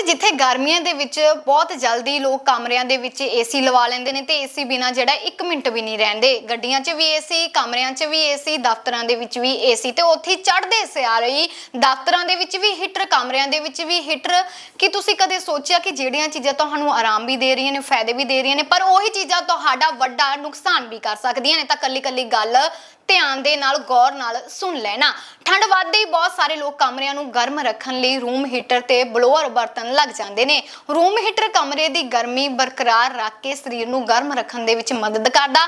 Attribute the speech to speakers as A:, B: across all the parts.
A: ਜੀ ਜਿੱਥੇ ਗਰਮੀਆਂ ਦੇ ਵਿੱਚ ਬਹੁਤ ਜਲਦੀ ਲੋਕ ਕਮਰਿਆਂ ਦੇ ਵਿੱਚ ਏਸੀ ਲਵਾ ਲੈਂਦੇ ਨੇ ਤੇ ਏਸੀ ਬਿਨਾ ਜਿਹੜਾ 1 ਮਿੰਟ ਵੀ ਨਹੀਂ ਰਹਿੰਦੇ। ਗੱਡੀਆਂ 'ਚ ਵੀ ਏਸੀ ਕਮਰਿਆਂ 'ਚ ਵੀ ਏਸੀ ਦਫ਼ਤਰਾਂ ਦੇ ਵਿੱਚ ਵੀ ਏਸੀ ਤੇ ਉੱਥੇ ਹੀ ਚੜ੍ਹਦੇ ਹੀ ਦਫ਼ਤਰਾਂ ਦੇ ਵਿੱਚ ਵੀ ਹੀਟਰ, ਕਮਰਿਆਂ ਦੇ ਵਿੱਚ ਵੀ ਹੀਟਰ। ਕੀ ਤੁਸੀਂ ਕਦੇ ਸੋਚਿਆ ਕਿ ਜਿਹੜੀਆਂ ਚੀਜ਼ਾਂ ਤੁਹਾਨੂੰ ਆਰਾਮ ਵੀ ਦੇ ਰਹੀਆਂ ਨੇ, ਫਾਇਦੇ ਵੀ ਦੇ ਰਹੀਆਂ ਨੇ, ਪਰ ਉਹੀ ਚੀਜ਼ਾਂ ਤੁਹਾਡਾ ਵੱਡਾ ਨੁਕਸਾਨ ਵੀ ਕਰ ਸਕਦੀਆਂ ਨੇ? ਤਾਂ ਕੱਲੀ ਕੱਲੀ ਗੱਲ ਧਿਆਨ ਦੇ ਨਾਲ, ਗੌਰ ਨਾਲ ਸੁਣ ਲੈਣਾ। ਠੰਡ ਵੱਧਦੇ ਹੀ ਬਹੁਤ ਸਾਰੇ ਲੋਕ ਕਮਰਿਆਂ ਨੂੰ ਗਰਮ ਰੱਖਣ ਲਈ ਰੂਮ ਹੀਟਰ ਤੇ ਬਲੋਅਰ ਵਰਤਣ ਲੱਗ ਜਾਂਦੇ ਨੇ। ਰੂਮ ਹੀਟਰ ਕਮਰੇ ਦੀ ਗਰਮੀ ਬਰਕਰਾਰ ਰੱਖ ਕੇ ਸਰੀਰ ਨੂੰ ਗਰਮ ਰੱਖਣ ਦੇ ਵਿੱਚ ਮਦਦ ਕਰਦਾ।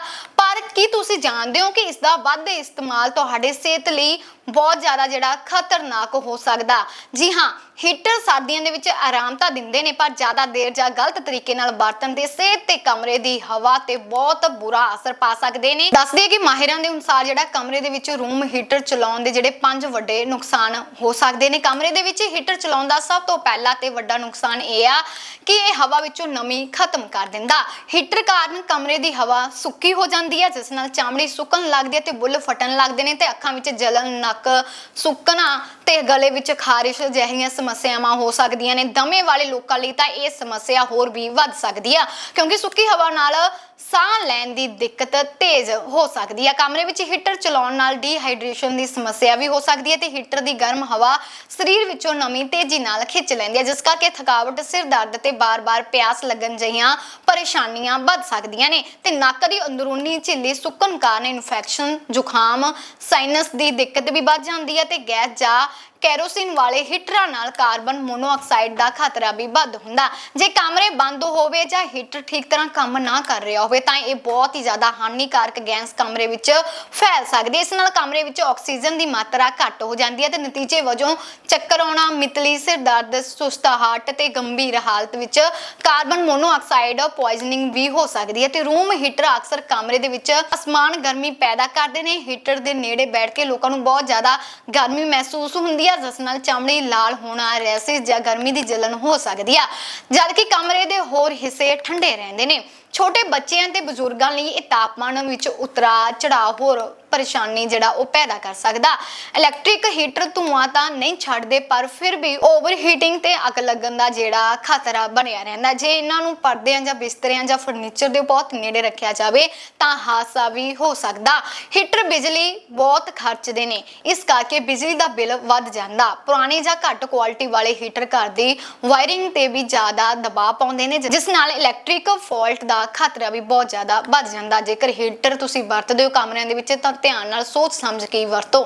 A: ਕੀ ਤੁਸੀਂ ਜਾਣਦੇ ਹੋ ਕਿ ਇਸ ਦਾ ਵੱਧ ਇਸਤੇਮਾਲ ਤੁਹਾਡੇ ਸਿਹਤ ਲਈ ਬਹੁਤ ਜ਼ਿਆਦਾ ਜਿਹੜਾ ਖਤਰਨਾਕ ਹੋ ਸਕਦਾ? ਜੀ ਹਾਂ, ਹੀਟਰ ਸਰਦੀਆਂ ਦੇ ਵਿੱਚ ਆਰਾਮ ਤਾਂ ਦਿੰਦੇ ਨੇ, ਪਰ ਜ਼ਿਆਦਾ ਦੇਰ ਜਾਂ ਗਲਤ ਤਰੀਕੇ ਨਾਲ ਵਰਤਣ ਦੇ ਸਿਹਤ ਤੇ ਕਮਰੇ ਦੀ ਹਵਾ ਤੇ ਬਹੁਤ ਬੁਰਾ ਅਸਰ ਪਾ ਸਕਦੇ ਨੇ। ਦੱਸਦੇ ਕਿ ਮਾਹਿਰਾਂ ਦੇ ਅਨੁਸਾਰ ਜਿਹੜਾ ਕਮਰੇ ਦੇ ਵਿੱਚ ਰੂਮ ਹੀਟਰ ਚਲਾਉਣ ਦੇ ਜਿਹੜੇ ਪੰਜ ਵੱਡੇ ਨੁਕਸਾਨ ਹੋ ਸਕਦੇ ਨੇ। ਕਮਰੇ ਦੇ ਵਿੱਚ ਹੀਟਰ ਚਲਾਉਣ ਦਾ ਸਭ ਤੋਂ ਪਹਿਲਾ ਤੇ ਵੱਡਾ ਨੁਕਸਾਨ ਇਹ ਆ ਕਿ ਇਹ ਹਵਾ ਵਿੱਚੋਂ ਨਮੀ ਖਤਮ ਕਰ ਦਿੰਦਾ। ਹੀਟਰ ਕਾਰਨ ਕਮਰੇ ਦੀ ਹਵਾ ਸੁੱਕੀ ਹੋ ਜਾਂਦੀ ਹੈ ਜਿਸ ਨਾਲ ਚਾਮੜੀ ਸੁੱਕਣ ਲੱਗਦੀ ਹੈ ਤੇ ਬੁੱਲ ਫਟਣ ਲੱਗਦੇ ਨੇ ਤੇ ਅੱਖਾਂ ਵਿੱਚ ਜਲਨ, ਨੱਕ ਸੁੱਕਣਾ ਤੇ ਗਲੇ ਵਿੱਚ ਖਾਰਿਸ਼ ਜਿਹੀਆਂ ਸਮੱਸਿਆਵਾਂ ਹੋ ਸਕਦੀਆਂ ਨੇ। ਦਮੇ ਵਾਲੇ ਲੋਕਾਂ ਲਈ ਤਾਂ ਇਹ ਸਮੱਸਿਆ ਹੋਰ ਵੀ ਵੱਧ ਸਕਦੀ ਆ, ਕਿਉਂਕਿ ਸੁੱਕੀ ਹਵਾ ਨਾਲ ਸਾਹ ਲੈਣ ਦੀ ਦਿੱਕਤ ਤੇਜ਼ ਹੋ ਸਕਦੀ ਹੈ ਕਮਰੇ ਵਿੱਚ ਹੀਟਰ ਚਲਾਉਣ ਨਾਲ ਡੀਹਾਈਡਰੇਸ਼ਨ ਦੀ ਸਮੱਸਿਆ ਵੀ ਹੋ ਸਕਦੀ ਹੈ ਤੇ ਹੀਟਰ ਦੀ ਗਰਮ ਹਵਾ ਸਰੀਰ ਵਿੱਚੋਂ ਨਮੀ ਤੇਜ਼ੀ ਨਾਲ ਖਿੱਚ ਲੈਂਦੀ ਹੈ, ਜਿਸ ਕਰਕੇ ਥਕਾਵਟ, ਸਿਰ ਦਰਦ ਤੇ ਬਾਰ-ਬਾਰ ਪਿਆਸ ਲੱਗਣ ਜਿਹੀਆਂ ਪਰੇਸ਼ਾਨੀਆਂ ਵੱਧ ਸਕਦੀਆਂ ਨੇ ਤੇ ਨੱਕ ਦੀ ਅੰਦਰੂਨੀ ਝਿੱਲੀ ਸੁੱਕਣ ਕਾਰਨ ਇਨਫੈਕਸ਼ਨ ਜ਼ੁਕਾਮ ਸਾਈਨਸ ਦੀ ਦਿੱਕਤ ਵੀ ਵੱਧ ਜਾਂਦੀ ਹੈ ਤੇ ਗੈਸ ਜਾਂ ਕੈਰੋਸਿਨ ਵਾਲੇ ਹੀਟਰਾਂ ਨਾਲ ਕਾਰਬਨ ਮੋਨੋਆਕਸਾਈਡ ਦਾ ਖਤਰਾ ਵੀ ਵੱਧ ਹੁੰਦਾ। ਜੇ ਕਮਰੇ ਬੰਦ ਹੋਵੇ ਜਾਂ ਹੀਟਰ ਠੀਕ ਤਰ੍ਹਾਂ ਕੰਮ ਨਾ ਕਰ ਰਿਹਾ ਹੋਵੇ, ਤਾਂ ਇਹ ਬਹੁਤ ਹੀ ਜ਼ਿਆਦਾ ਹਾਨੀਕਾਰਕ ਗੈਸ ਕਮਰੇ ਵਿੱਚ ਫੈਲ ਸਕਦੀ ਹੈ। ਇਸ ਨਾਲ ਕਮਰੇ ਵਿੱਚ ਆਕਸੀਜਨ ਦੀ ਮਾਤਰਾ ਘੱਟ ਹੋ ਜਾਂਦੀ ਹੈ ਤੇ ਨਤੀਜੇ ਵਜੋਂ ਚੱਕਰ ਆਉਣਾ, ਮਿਤਲੀ ਸਿਰ ਦਰਦ ਸੁਸਤਾਹਟ ਤੇ ਗੰਭੀਰ ਹਾਲਤ ਵਿੱਚ ਕਾਰਬਨ ਮੋਨੋਆਕਸਾਈਡ ਪੋਇਜ਼ਨਿੰਗ ਵੀ ਹੋ ਸਕਦੀ ਹੈ ਤੇ ਰੂਮ ਹੀਟਰ ਅਕਸਰ ਕਮਰੇ ਦੇ ਵਿੱਚ ਅਸਮਾਨ ਗਰਮੀ ਪੈਦਾ ਕਰਦੇ ਨੇ। ਹੀਟਰ ਦੇ ਨੇੜੇ ਬੈਠ ਕੇ ਲੋਕਾਂ ਨੂੰ ਬਹੁਤ ਜ਼ਿਆਦਾ ਗਰਮੀ ਮਹਿਸੂਸ ਹੁੰਦੀ ਹੈ ਜਿਸ ਨਾਲ ਚਮੜੀ ਲਾਲ ਹੋਣਾ ਰੈਸਿਸ ਜਾਂ ਗਰਮੀ ਦੀ ਜਲਨ ਹੋ ਸਕਦੀ ਆ। ਜਦਕਿ ਕਮਰੇ ਦੇ ਹੋਰ ਹਿੱਸੇ ਠੰਡੇ ਰਹਿੰਦੇ ਨੇ। ਛੋਟੇ ਬੱਚਿਆਂ ਤੇ ਬਜ਼ੁਰਗਾਂ ਲਈ ਇਹ ਤਾਪਮਾਨ ਵਿੱਚ ਉਤਰਾ ਚੜਾਅ ਹੋਰ ਪਰੇਸ਼ਾਨੀ ਜਿਹੜਾ ਉਹ ਪੈਦਾ ਕਰ ਸਕਦਾ। ਇਲੈਕਟ੍ਰਿਕ ਹੀਟਰ ਧੂਆਂ ਤਾਂ ਨਹੀਂ ਛੱਡਦੇ, ਪਰ ਫਿਰ ਵੀ ਓਵਰ ਹੀਟਿੰਗ ਤੇ ਅੱਗ ਲੱਗਣ ਦਾ ਜਿਹੜਾ ਖਤਰਾ ਬਣਿਆ ਰਹਿੰਦਾ। ਜੇ ਇਹਨਾਂ ਨੂੰ ਪਰਦਿਆਂ ਜਾਂ ਬਿਸਤਰਿਆਂ ਜਾਂ ਫਰਨੀਚਰ ਦੇ ਬਹੁਤ ਨੇੜੇ ਰੱਖਿਆ ਜਾਵੇ, ਤਾਂ ਹਾਦਸਾ ਵੀ ਹੋ ਸਕਦਾ। ਹੀਟਰ ਬਿਜਲੀ ਬਹੁਤ ਖਰਚਦੇ ਨੇ, ਇਸ ਕਰਕੇ ਬਿਜਲੀ ਦਾ ਬਿੱਲ ਵੱਧ ਜਾਂਦਾ। ਪੁਰਾਣੇ ਜਾਂ ਘੱਟ ਕੁਆਲਿਟੀ ਵਾਲੇ ਹੀਟਰ ਘਰ ਦੀ ਵਾਇਰਿੰਗ ਤੇ ਵੀ ਜ਼ਿਆਦਾ ਦਬਾਅ ਪਾਉਂਦੇ ਨੇ, ਜਿਸ ਨਾਲ ਇਲੈਕਟ੍ਰਿਕ ਫਾਲਟ ਦਾ ਖਤਰਾ ਵੀ ਬਹੁਤ ਜ਼ਿਆਦਾ ਵੱਧ ਜਾਂਦਾ। ਜੇਕਰ ਹੀਟਰ ਤੁਸੀਂ ਵਰਤਦੇ ਹੋ, ਕਮਰਿਆਂ ਦੇ ਵਿੱਚ, ਤਾਂ ਧਿਆਨ ਨਾਲ ਸੋਚ ਸਮਝ ਕੇ ਹੀ ਵਰਤੋ।